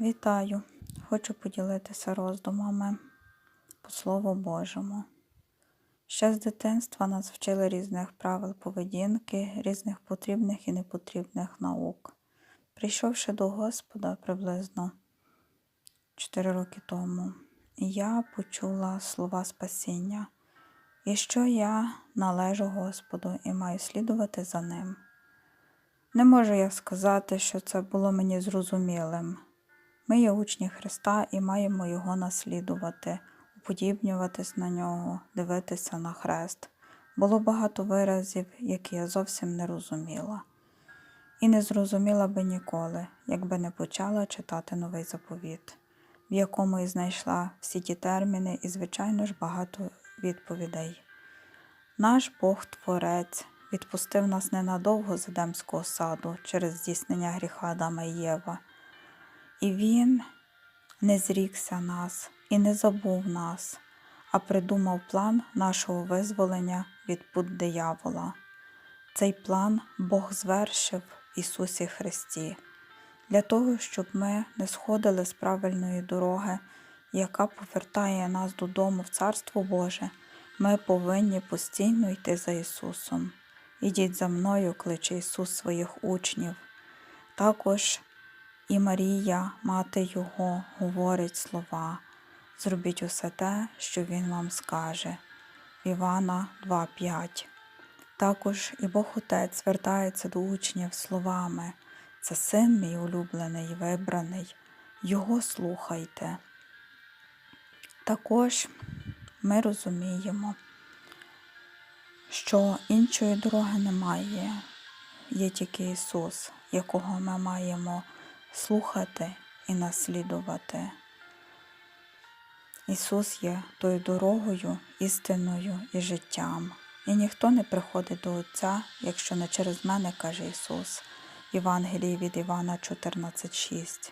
Вітаю! Хочу поділитися роздумами по Слову Божому. Ще з дитинства нас вчили різних правил поведінки, різних потрібних і непотрібних наук. Прийшовши до Господа приблизно 4 роки тому, я почула слова спасіння, і що я належу Господу і маю слідувати за ним. Не можу я сказати, що це було мені зрозумілим. Ми є учні Христа і маємо Його наслідувати, уподібнюватись на нього, дивитися на хрест. Було багато виразів, які я зовсім не розуміла. І не зрозуміла би ніколи, якби не почала читати новий заповіт, в якому і знайшла всі ті терміни і, звичайно ж, багато відповідей. Наш Бог Творець відпустив нас ненадовго з Едемського саду через здійснення гріха Адама і Єва. І Він не зрікся нас і не забув нас, а придумав план нашого визволення від пут диявола. Цей план Бог звершив в Ісусі Христі, для того, щоб ми не сходили з правильної дороги, яка повертає нас додому в Царство Боже, ми повинні постійно йти за Ісусом. Ідіть за мною, кличе Ісус своїх учнів. Також і Марія, мати Його, говорить слова. Зробіть усе те, що Він вам скаже. Івана 2.5. Також і Бог Отець звертається до учнів словами. Це син мій улюблений вибраний. Його слухайте. Також ми розуміємо, що іншої дороги немає, є тільки Ісус, якого ми маємо слухати і наслідувати. Ісус є тою дорогою, істиною і життям. І ніхто не приходить до Отця, якщо не через мене, каже Ісус, Євангелії від Івана 14,6.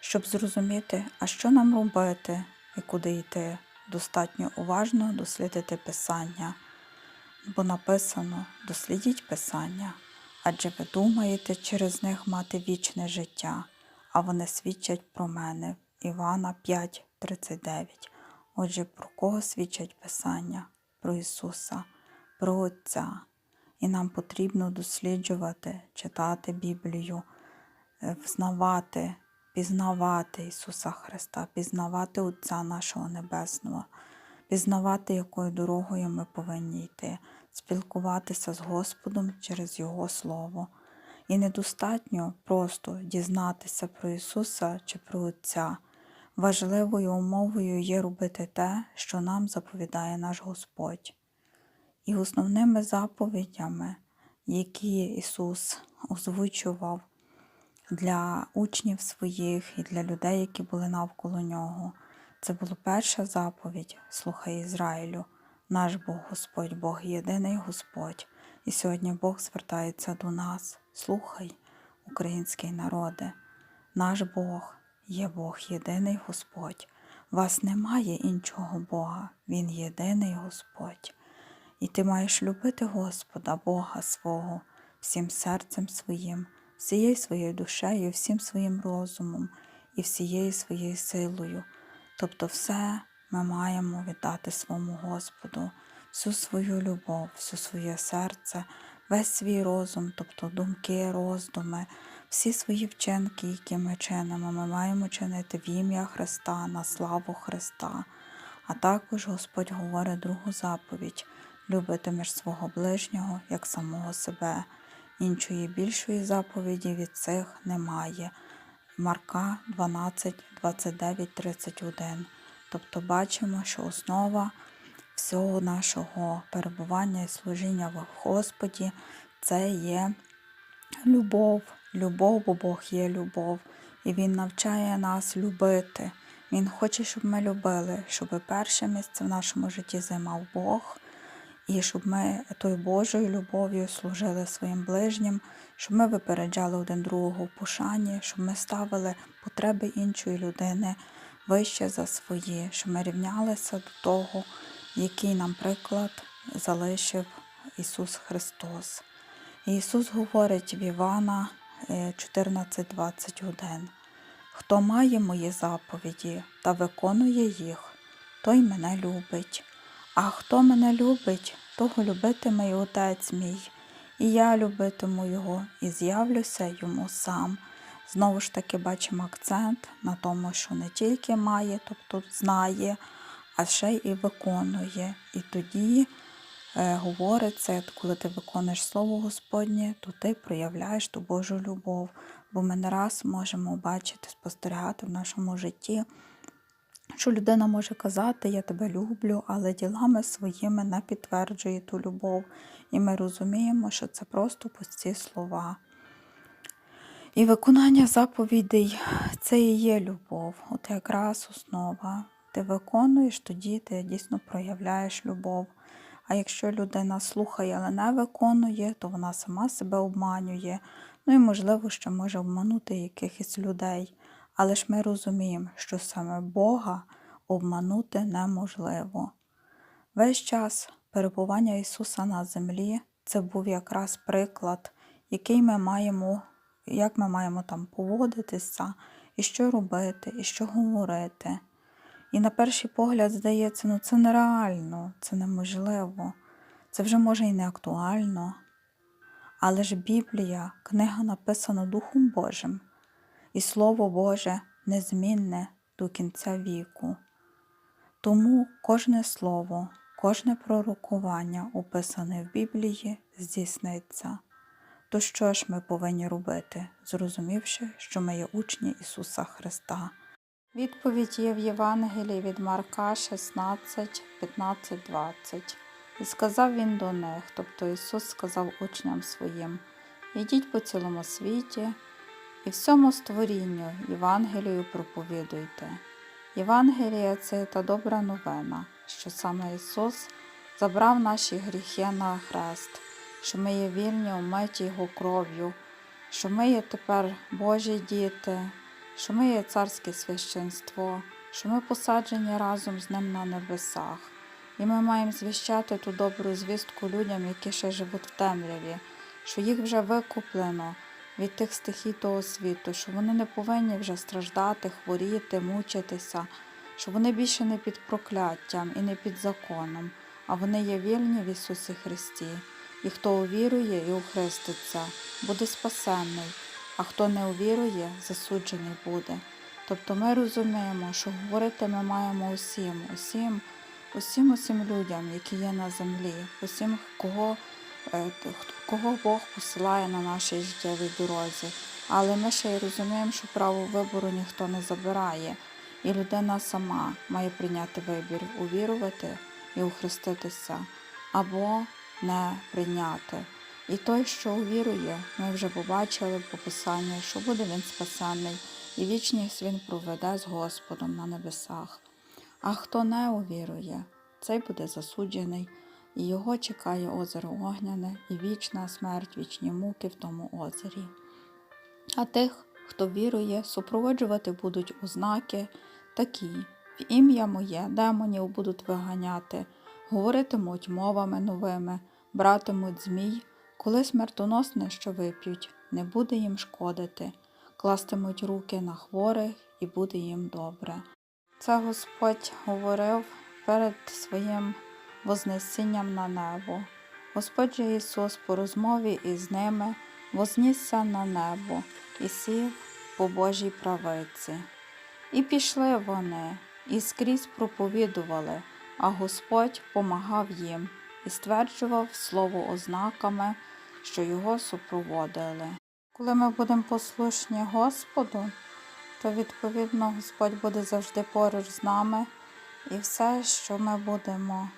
Щоб зрозуміти, а що нам робити і куди йти, достатньо уважно дослідити Писання, бо написано дослідіть Писання, адже ви думаєте через них мати вічне життя, а вони свідчать про мене. Івана 5,39. Отже, про кого свідчать Писання? Про Ісуса, про Отця. І нам потрібно досліджувати, читати Біблію, е, взнавати, пізнавати Ісуса Христа, пізнавати Отця нашого Небесного, пізнавати, якою дорогою ми повинні йти, спілкуватися з Господом через Його Слово. І недостатньо просто дізнатися про Ісуса чи про Отця. Важливою умовою є робити те, що нам заповідає наш Господь. І основними заповідями, які Ісус озвучував для учнів своїх і для людей, які були навколо Нього, це була перша заповідь Слухай Ізраїлю, наш Бог Господь, Бог єдиний Господь. І сьогодні Бог звертається до нас. Слухай, український народе, наш Бог є Бог єдиний Господь. Вас немає іншого Бога, Він єдиний Господь. І ти маєш любити Господа, Бога свого, всім серцем своїм, всією своєю душею, всім своїм розумом і всією своєю силою. Тобто все ми маємо віддати своєму Господу, всю свою любов, всю своє серце, весь свій розум, тобто думки, роздуми, всі свої вчинки, які ми чинимо, ми маємо чинити в ім'я Христа, на славу Христа. А також Господь говорить другу заповідь любитимеш свого ближнього як самого себе. Іншої більшої заповіді від цих немає. Марка 12, 29, 31. Тобто бачимо, що основа всього нашого перебування і служіння в Господі це є любов. Любов, бо Бог є любов. І Він навчає нас любити. Він хоче, щоб ми любили, щоб перше місце в нашому житті займав Бог, і щоб ми тою Божою любов'ю служили своїм ближнім, щоб ми випереджали один другого в пошані, щоб ми ставили потреби іншої людини вище за свої, щоб ми рівнялися до того, який нам приклад залишив Ісус Христос. І Ісус говорить в Івана 14,21. Хто має мої заповіді та виконує їх, той мене любить. А хто мене любить, того любитиме й Отець мій, і я любитиму його і з'явлюся йому сам. Знову ж таки бачимо акцент на тому, що не тільки має, тобто знає, а ще й виконує. І тоді е, говориться, коли ти виконуєш Слово Господнє, то ти проявляєш ту Божу любов. Бо ми не раз можемо бачити, спостерігати в нашому житті, що людина може казати, я тебе люблю, але ділами своїми не підтверджує ту любов. І ми розуміємо, що це просто пусті слова. І виконання заповідей це і є любов, от якраз основа. Ти виконуєш, тоді ти дійсно проявляєш любов. А якщо людина слухає, але не виконує, то вона сама себе обманює. Ну і можливо, що може обманути якихось людей. Але ж ми розуміємо, що саме Бога обманути неможливо. Весь час перебування Ісуса на землі це був якраз приклад, який ми маємо, як ми маємо там поводитися, і що робити, і що говорити. І на перший погляд здається, ну це нереально, це неможливо, це вже може і не актуально. Але ж Біблія, книга написана Духом Божим, і Слово Боже незмінне до кінця віку. Тому кожне слово, кожне пророкування, описане в Біблії, здійсниться. То що ж ми повинні робити, зрозумівши, що ми є учні Ісуса Христа? Відповідь є в Євангелії від Марка 16, 15, 20. І сказав він до них, тобто Ісус сказав учням своїм: Ідіть по цілому світі і всьому створінню Євангелію проповідуйте. Євангелія це та добра новина, що саме Ісус забрав наші гріхи на хрест, що ми є вільні, умиті Його кров'ю, що ми є тепер Божі діти, що ми є царське священство, що ми посаджені разом з Ним на небесах. І ми маємо звіщати ту добру звістку людям, які ще живуть в темряві, що їх вже викуплено від тих стихій того світу, що вони не повинні вже страждати, хворіти, мучитися, що вони більше не під прокляттям і не під законом, а вони є вільні в Ісусі Христі. І хто увірує і ухреститься, буде спасенний, а хто не увірує, засуджений буде. Тобто ми розуміємо, що говорити ми маємо усім, усім усім усім людям, які є на землі, усім, кого, е, кого Бог посилає на нашій життєвій дорозі. Але ми ще й розуміємо, що право вибору ніхто не забирає, і людина сама має прийняти вибір, увірувати і ухреститися або не прийняти. І той, що увірує, ми вже побачили по Писанню, що буде він спасений, і вічність він проведе з Господом на небесах. А хто не увірує, цей буде засуджений, і його чекає озеро Огняне і вічна смерть, вічні муки в тому озері. А тих, хто вірує, супроводжувати будуть ознаки такі в ім'я моє демонів будуть виганяти, говоритимуть мовами новими, братимуть змій, коли смертоносне, що вип'ють, не буде їм шкодити, кластимуть руки на хворих і буде їм добре. Це Господь говорив перед своїм вознесінням на небо. Господь же Ісус по розмові із ними вознісся на небо і сів по Божій правиці. І пішли вони, і скрізь проповідували, а Господь помагав їм і стверджував слово ознаками, що його супроводили. Коли ми будемо послушні Господу, то відповідно Господь буде завжди поруч з нами, і все, що ми будемо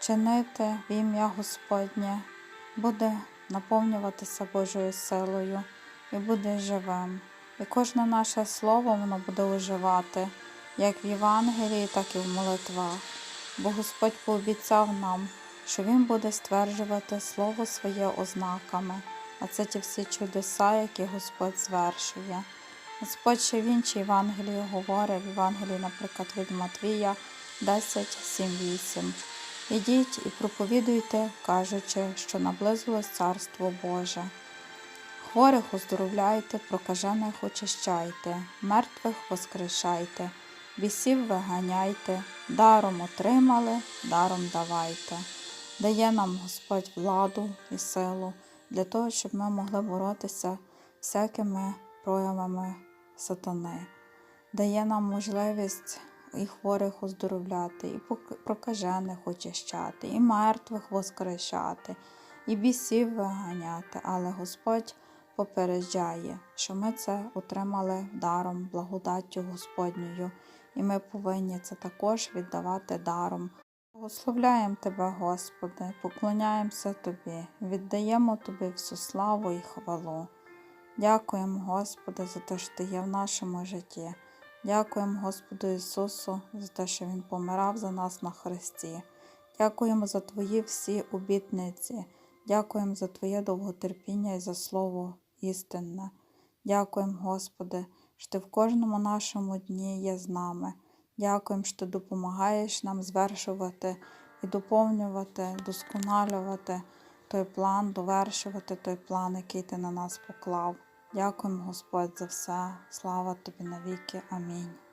чинити в ім'я Господнє, буде наповнюватися Божою силою і буде живим. І кожне наше слово воно буде оживати, як в Євангелії, так і в молитвах. Бо Господь пообіцяв нам, що Він буде стверджувати Слово своє ознаками, а це ті всі чудеса, які Господь звершує. Господь ще в іншій Євангелії говорить, в Євангелії, наприклад, від Матвія 10, 7, 8. Ідіть і проповідуйте, кажучи, що наблизилось Царство Боже. Хворих оздоровляйте, прокажених очищайте, мертвих воскрешайте, бісів виганяйте, даром отримали, даром давайте. Дає нам Господь владу і силу для того, щоб ми могли боротися всякими проявами сатани. Дає нам можливість і хворих оздоровляти, і прокажених очищати, і мертвих воскрешати, і бісів виганяти. Але Господь попереджає, що ми це отримали даром, благодаттю Господньою, і ми повинні це також віддавати даром. Благословляємо Тебе, Господи, поклоняємося Тобі, віддаємо Тобі всю славу і хвалу. Дякуємо, Господи, за те, що Ти є в нашому житті. Дякуємо Господу Ісусу за те, що Він помирав за нас на Христі. Дякуємо за Твої всі обітниці. Дякуємо за Твоє довготерпіння і за Слово істинне. Дякуємо, Господи, що Ти в кожному нашому дні є з нами. Дякуємо, що допомагаєш нам звершувати і доповнювати, досконалювати той план, довершувати той план, який Ти на нас поклав. Дякуємо, Господь, за все. Слава Тобі навіки. Амінь.